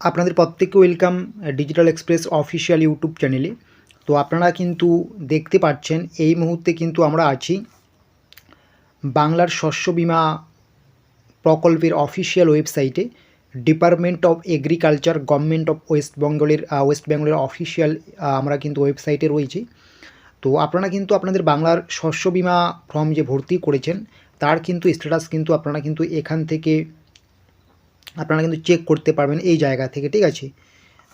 আপনাদের প্রত্যেককে welcome Digital Express official YouTube চ্যানেলে তো আপনারা কিন্তু দেখতে পাচ্ছেন, এই মুহূর্তে কিন্তু আমরা আছি বাংলার শস্য বীমা প্রকল্পের অফিসিয়াল ওয়েবসাইটে department of agriculture government of West বেঙ্গলের ওয়েস্ট বেঙ্গলের অফিসিয়াল আমরা কিন্তু ওয়েবসাইটে রয়েছি। তো আপনারা কিন্তু আপনাদের বাংলার শস্য বীমা ফর্ম যে ভর্তি করেছেন, তার কিন্তু স্ট্যাটাস কিন্তু আপনারা কিন্তু এখান থেকে আপনারা কিন্তু চেক করতে পারবেন এই জায়গা থেকে, ঠিক আছে?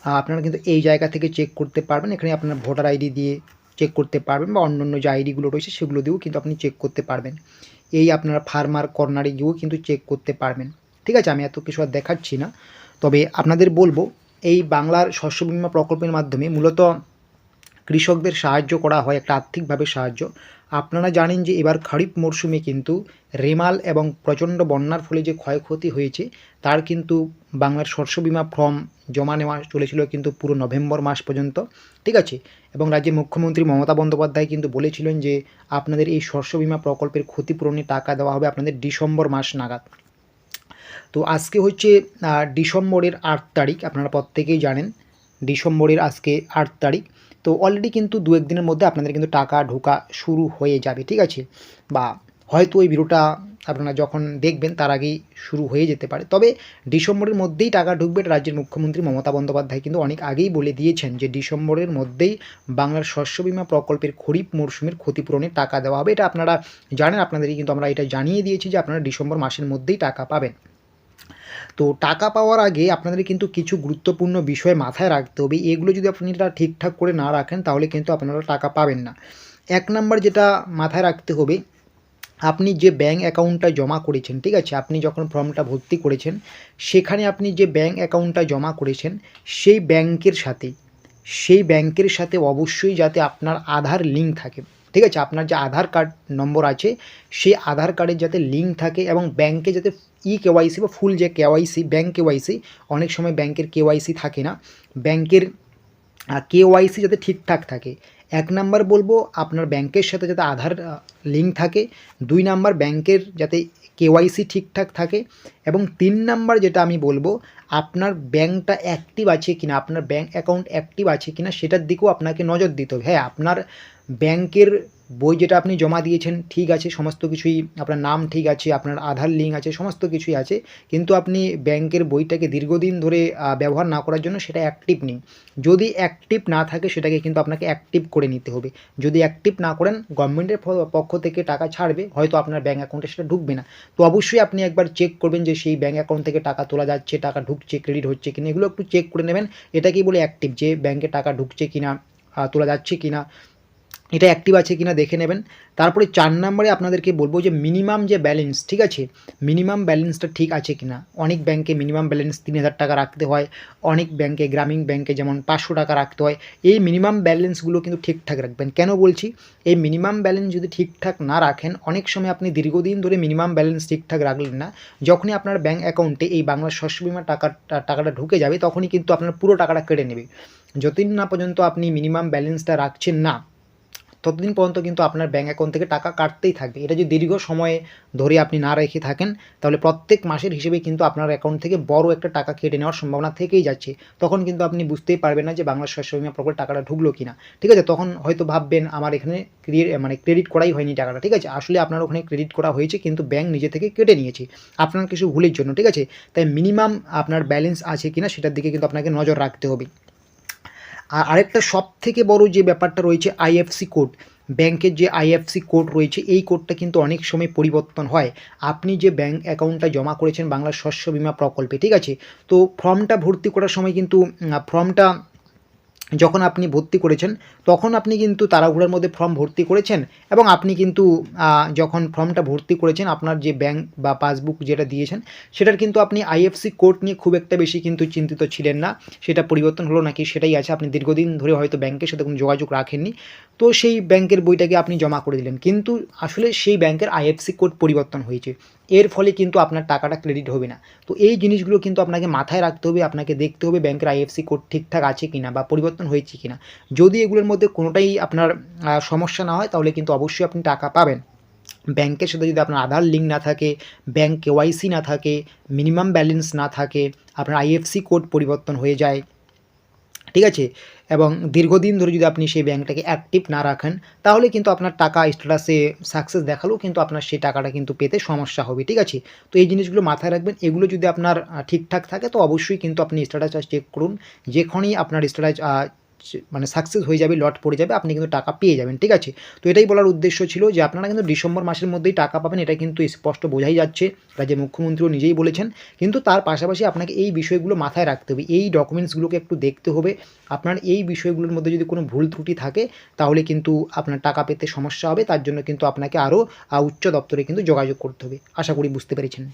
আপনারা কিন্তু এই জায়গা থেকে চেক করতে পারবেন। এখানে আপনার ভোটার আইডি দিয়ে চেক করতে পারবেন বা অন্য অন্য যে আইডিগুলো রয়েছে সেগুলো দিয়েও কিন্তু আপনি চেক করতে পারবেন। এই আপনারা ফার্মার কর্নারে গিয়েও কিন্তু চেক করতে পারবেন। ঠিক আছে? আমি এত কিছু আর দেখাচ্ছি না। তবে আপনাদের বলব, এই বাংলার শস্য বীমা প্রকল্পের মাধ্যমে মূলত কৃষকদের সাহায্য করা হয়, একটা আর্থিকভাবে সাহায্য। আপনারা জানেন যে এবার খারিফ মরশুমে কিন্তু রেমাল এবং প্রচণ্ড বন্যার ফলে যে ক্ষয়ক্ষতি হয়েছে, তার কিন্তু বাংলার শস্য বিমা ফর্ম জমা নেওয়া চলেছিল কিন্তু পুরো নভেম্বর মাস পর্যন্ত, ঠিক আছে? এবং রাজ্যের মুখ্যমন্ত্রী মমতা বন্দ্যোপাধ্যায় কিন্তু বলেছিলেন যে আপনাদের এই শস্য বিমা প্রকল্পের ক্ষতিপূরণে টাকা দেওয়া হবে আপনাদের ডিসেম্বর মাস নাগাদ। তো আজকে হচ্ছে ডিসেম্বরের আট তারিখ, আপনারা প্রত্যেকেই জানেন, ডিসেম্বরের আজকে আট তারিখ। তো অলরেডি কিন্তু দু একদিনের মধ্যে আপনাদের কিন্তু টাকা ঢোকা শুরু হয়ে যাবে, ঠিক আছে? বা হয়তো ওই ভিডিওটা আপনারা যখন দেখবেন তার আগেই শুরু হয়ে যেতে পারে। তবে ডিসেম্বরের মধ্যেই টাকা ঢুকবে রাজ্যের মুখ্যমন্ত্রী মমতা বন্দ্যোপাধ্যায় কিন্তু অনেক আগেই বলে দিয়েছেন যে ডিসেম্বরের মধ্যেই বাংলার শস্য বিমা প্রকল্পের খরিফ মরশুমের ক্ষতিপূরণের টাকা দেওয়া হবে। এটা আপনারা জানেন, আপনাদেরই কিন্তু আমরা এটা জানিয়ে দিয়েছি যে আপনারা ডিসেম্বর মাসের মধ্যেই টাকা পাবেন। তো টাকা পাওয়ার আগে আপনাদের কিন্তু কিছু গুরুত্বপূর্ণ বিষয় মাথায় রাখতে হবে। এগুলো যদি আপনারা ঠিকঠাক করে না রাখেন, তাহলে কিন্তু আপনারা টাকা পাবেন না। এক নাম্বার যেটা মাথায় রাখতে হবে, আপনি যে ব্যাঙ্ক অ্যাকাউন্টটা জমা করেছেন, ঠিক আছে? আপনি যখন ফর্মটা ভর্তি করেছেন, সেখানে আপনি যে ব্যাঙ্ক অ্যাকাউন্টটা জমা করেছেন, সেই ব্যাংকের সাথে, সেই ব্যাংকের সাথে অবশ্যই যাতে আপনার আধার লিঙ্ক থাকে। ঠিক আছে? আপনার যে আধার কার্ড নম্বর আছে, সেই আধার কার্ডের যাতে লিঙ্ক থাকে এবং ব্যাংকে যাতে ই কেওয়াইসি বা ফুল যে কেওয়াইসি ব্যাংক কেওয়াইসি অনেক সময় ব্যাংকের কেওয়াইসি থাকে না। ব্যাংকের কেওয়াইসি যাতে ঠিকঠাক থাকে। এক নাম্বার বলব আপনার ব্যাংকের সাথে যাতে আধার লিঙ্ক থাকে। দুই নাম্বার ব্যাংকের যাতে কেওয়াইসি ঠিকঠাক থাকে। এবং তিন নাম্বার যেটা আমি বলব, আপনার ব্যাংকটা অ্যাক্টিভ আছে কিনা, আপনার ব্যাংক অ্যাকাউন্ট অ্যাক্টিভ আছে কিনা, সেটার দিকেও আপনাকে নজর দিতে হবে। হ্যাঁ আপনার ব্যাংকের বই যেটা আপনি জমা দিয়েছেন, ঠিক আছে, সমস্ত কিছুই, আপনার নাম ঠিক আছে, আপনার আধার লিঙ্ক আছে, সমস্ত কিছুই আছে, কিন্তু আপনি ব্যাংকের বইটাকে দীর্ঘদিন ধরে ব্যবহার না করার জন্য সেটা অ্যাক্টিভ নেই। যদি অ্যাক্টিভ না থাকে, সেটাকে কিন্তু আপনাকে অ্যাক্টিভ করে নিতে হবে। যদি অ্যাক্টিভ না করেন গভর্নমেন্টের পক্ষ থেকে টাকা ছাড়বে, হয়তো আপনার ব্যাঙ্ক অ্যাকাউন্টে সেটা ঢুকবে না। তো অবশ্যই আপনি একবার চেক করবেন যে সেই ব্যাঙ্ক অ্যাকাউন্ট থেকে টাকা তোলা যাচ্ছে, টাকা ঢুকছে ক্রেডিট হচ্ছে কিনা, এগুলো একটু চেক করে নেবেন। এটাকেই বলে অ্যাক্টিভ যে ব্যাংকে টাকা ঢুকছে কিনা তোলা যাচ্ছে কিনা এটা অ্যাক্টিভ আছে কিনা দেখে নেবেন। তারপরে চার নম্বরে আপনাদেরকে বলব যে মিনিমাম যে ব্যালেন্স ঠিক আছে? মিনিমাম ব্যালেন্সটা ঠিক আছে কিনা? অনেক ব্যাংকে মিনিমাম ব্যালেন্স তিন হাজার টাকা রাখতে হয়। অনেক ব্যাংকে গ্রামীণ ব্যাংকে যেমন পাঁচশো টাকা রাখতে হয়। এই মিনিমাম ব্যালেন্সগুলো কিন্তু ঠিকঠাক রাখবেন। কেন বলছি? এই মিনিমাম ব্যালেন্স যদি ঠিকঠাক না রাখেন, অনেক সময় আপনি দীর্ঘদিন ধরে মিনিমাম ব্যালেন্স ঠিকঠাক রাখলেন না। যখনই আপনার ব্যাঙ্ক অ্যাকাউন্টে এই বাংলা শস্য বিমা টাকা টাকাটা ঢুকে যাবে, তখনই কিন্তু আপনার পুরো টাকাটা কেটে নেবে। যতদিন না পর্যন্ত আপনি মিনিমাম ব্যালেন্সটা রাখছেন না ততদিন পর্যন্ত কিন্তু আপনার ব্যাঙ্ক অ্যাকাউন্ট থেকে টাকা কাটতেই থাকবে। এটা যদি দীর্ঘ সময়ে ধরে আপনি না রেখে থাকেন, তাহলে প্রত্যেক মাসের হিসেবে কিন্তু আপনার অ্যাকাউন্ট থেকে বড় একটা টাকা কেটে নেওয়ার সম্ভাবনা থেকেই যাচ্ছে। তখন কিন্তু আপনি বুঝতেই পারবেন না যে বাংলা শস্য বিমা প্রকল্প টাকাটা ঢুকলো কিনা। ঠিক আছে, তখন হয়তো ভাববেন, আমার এখানে মানে ক্রেডিট করাই হয়নি টাকাটা। ঠিক আছে, আসলে আপনার ওখানে ক্রেডিট করা হয়েছে কিন্তু ব্যাঙ্ক নিজে থেকে কেটে নিয়েছে। আপনার কিছু ভুলের জন্য, ঠিক আছে? তাই মিনিমাম আপনার ব্যালেন্স আছে কিনা সেটার দিকে কিন্তু আপনাকে নজর রাখতে হবে। আর আরেকটা সব থেকে বড় যে ব্যাপারটা রয়েছে আইএফসি কোড, ব্যাংকের যে আইএফসি কোড রয়েছে, এই কোডটা কিন্তু অনেক সময় পরিবর্তন হয়। আপনি যে ব্যাংক অ্যাকাউন্টটা জমা করেছেন বাংলা শস্য বিমা প্রকল্পে, ঠিক আছে? তো ফর্মটা ভর্তি করার সময় কিন্তু ফর্মটা যখন আপনি ভর্তি করেছেন, তখন আপনি কিন্তু তাড়াহুড়োর মধ্যে ফর্ম ভর্তি করেছেন এবং আপনি কিন্তু যখন ফর্মটা ভর্তি করেছেন, আপনার যে ব্যাংক বা পাসবুক যেটা দিয়েছেন, সেটার কিন্তু আপনি আইএফসি কোড নিয়ে খুব একটা বেশি কিন্তু চিন্তিত ছিলেন না। সেটা পরিবর্তন হলো নাকি সেটাই আছে। আপনি দীর্ঘদিন ধরে হয়তো ব্যাংকের সাথে কোনো যোগাযোগ রাখেননি। তো সেই ব্যাংকের বইটাকে আপনি জমা করে দিলেন। কিন্তু আসলে সেই ব্যাংকের আইএফসি কোড পরিবর্তন হয়েছে। এর ফলে কিন্তু আপনার টাকাটা ক্রেডিট হবে না। তো এই জিনিসগুলো কিন্তু আপনাকে মাথায় রাখতে হবে, আপনাকে দেখতে হবে ব্যাংকের আইএফসি কোড ঠিকঠাক আছে কি না বা পরিবর্তন হয়েছে কি না যদি এগুলোর মধ্যে কোনোটাই আপনার সমস্যা না হয়, তাহলে কিন্তু অবশ্যই আপনি টাকা পাবেন। ব্যাংকের সাথে যদি আপনার আধার লিঙ্ক না থাকে ব্যাংক কেওয়াইসি না থাকে মিনিমাম ব্যালেন্স না থাকে, আপনার আইএফসি কোড পরিবর্তন হয়ে যায়। ঠিক আছে? এবং দীর্ঘদিন ধরে যদি আপনি সেই ব্যাংকটাকে অ্যাক্টিভ না রাখেন, তাহলে কিন্তু আপনার টাকা স্ট্যাটাসে সাকসেস দেখালেও কিন্তু আপনার সেই টাকাটা কিন্তু পেতে সমস্যা হবে, ঠিক আছে? তো এই জিনিসগুলো মাথায় রাখবেন। এগুলো যদি আপনার ঠিকঠাক থাকে, তো অবশ্যই কিন্তু আপনি স্ট্যাটাস চেক করুন। যেখানেই আপনার স্ট্যাটাস মানে সাকসেস হয়ে যাবে লট পড়ে যাবে, আপনি কিন্তু টাকা পেয়ে যাবেন, ঠিক আছে? তো এটাই বলার উদ্দেশ্য ছিল যে আপনারা কিন্তু ডিসেম্বর মাসের মধ্যেই টাকা পাবেন, এটা কিন্তু স্পষ্ট বোঝাই যাচ্ছে রাজ্যের মুখ্যমন্ত্রীও নিজেই বলেছেন। কিন্তু তার পাশাপাশি আপনাকে এই বিষয়গুলো মাথায় রাখতে হবে, এই ডকুমেন্টসগুলোকে একটু দেখতে হবে। আপনার এই বিষয়গুলোর মধ্যে যদি কোনো ভুল ত্রুটি থাকে, তাহলে কিন্তু আপনার টাকা পেতে সমস্যা হবে, তার জন্য কিন্তু আপনাকে আরও উচ্চ দপ্তরে কিন্তু যোগাযোগ করতে হবে। আশা করি বুঝতে পেরেছেন।